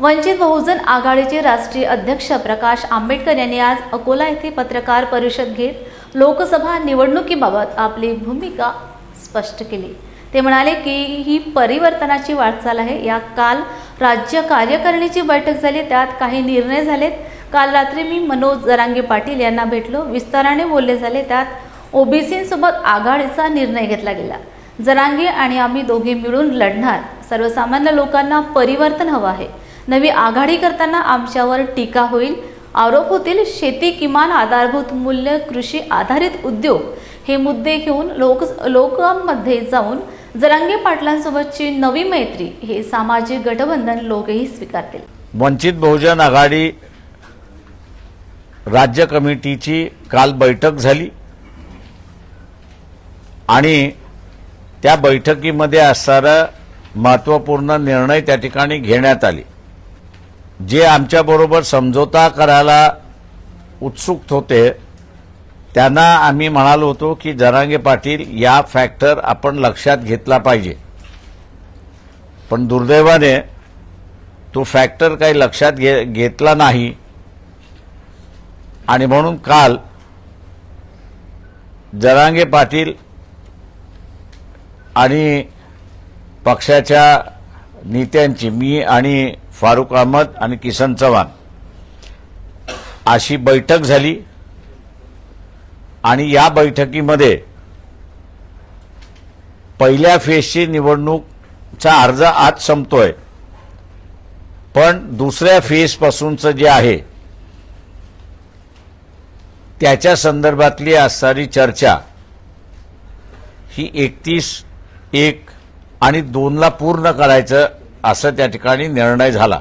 वंचित बहुजन आघाडीचे राष्ट्रीय अध्यक्ष प्रकाश आंबेडकर यांनी आज अकोला येथे पत्रकार परिषद घेत लोकसभा निवडणुकीबाबत आपली भूमिका स्पष्ट केली. ते म्हणाले की ही परिवर्तनाची वाटचाल आहे. या काल राज्य कार्यकारिणीची बैठक झाली. त्यात काही निर्णय झालेत. काल रात्री मी मनोज जरांगे पाटील यांना भेटलो. विस्ताराने बोलले झाले. त्यात ओबीसींसोबत आघाडीचा निर्णय घेतला गेला. जरांगे आणि आम्ही दोघे मिळून लढणार. सर्वसामान्य लोकांना परिवर्तन हवं आहे. नवी आघाडी करताना आमच्यावर टीका होईल. आरोप होतील शेती किमान आधारभूत मूल्य कृषी आधारित उद्योग हे मुद्दे घेऊन लोक लोकांमध्ये जाऊन जरांगे पाटलांसोबतची नवी मैत्री हे सामाजिक गठबंधन लोकही स्वीकारतील. वंचित बहुजन आघाडी राज्य कमिटीची काल बैठक झाली. आणि त्या बैठकीमध्ये असणारा महत्त्वपूर्ण निर्णय त्या ठिकाणी घेण्यात आले. जे आमच्याबरोबर समझोता करायला उत्सुक होते त्यांना आम्ही म्हणालो होतो की जरांगे पाटील या फॅक्टर आपण लक्षात घेतला पाहिजे. पण दुर्दैवाने तो फॅक्टर काही लक्षात घे घेतला नाही. आणि म्हणून काल जरांगे पाटील आणि पक्षाच्या नेत्यांची मी आणि फारुख अहमद आणि किसन चव्हाण. अशी बैठक झाली आणि या बैठकीमध्ये पहिल्या फेजची निवडणूकचा अर्ज आज संपतोय. पण दुसऱ्या फेजपासूनचं जे आहे त्याच्या संदर्भातली असणारी चर्चा ही एकतीस एक आणि दोनला पूर्ण करायचं असं त्या ठिकाणी निर्णय झाला.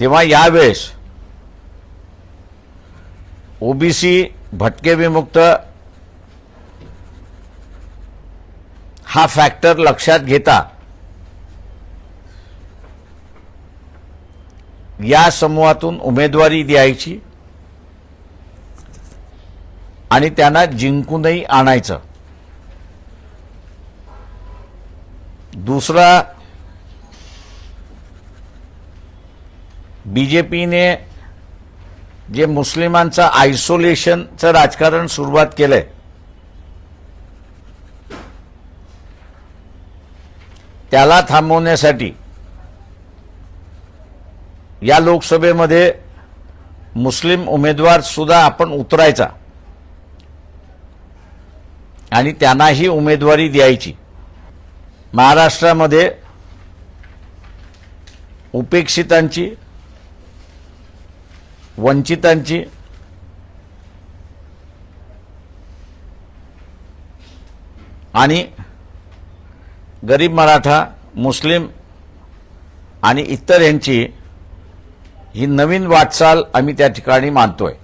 तेव्हा यावेळेस ओबीसी भटके विमुक्त हा फॅक्टर लक्षात घेता या समूहातून उमेदवारी द्यायची आणि त्यांना जिंकूनही आणायचं. दुसरा बीजेपीने जे मुस्लिमांचं आयसोलेशनचं राजकारण सुरुवात केलंय त्याला थांबवण्यासाठी या लोकसभेमध्ये मुस्लिम उमेदवार सुद्धा आपण उतरायचा आणि त्यांनाही उमेदवारी द्यायची. महाराष्ट्रामध्ये उपेक्षितांची वंचितांची. आणि गरीब मराठा मुस्लिम आणि इतर यांची ही नवीन वाटचाल आम्ही त्या ठिकाणी मानतोय.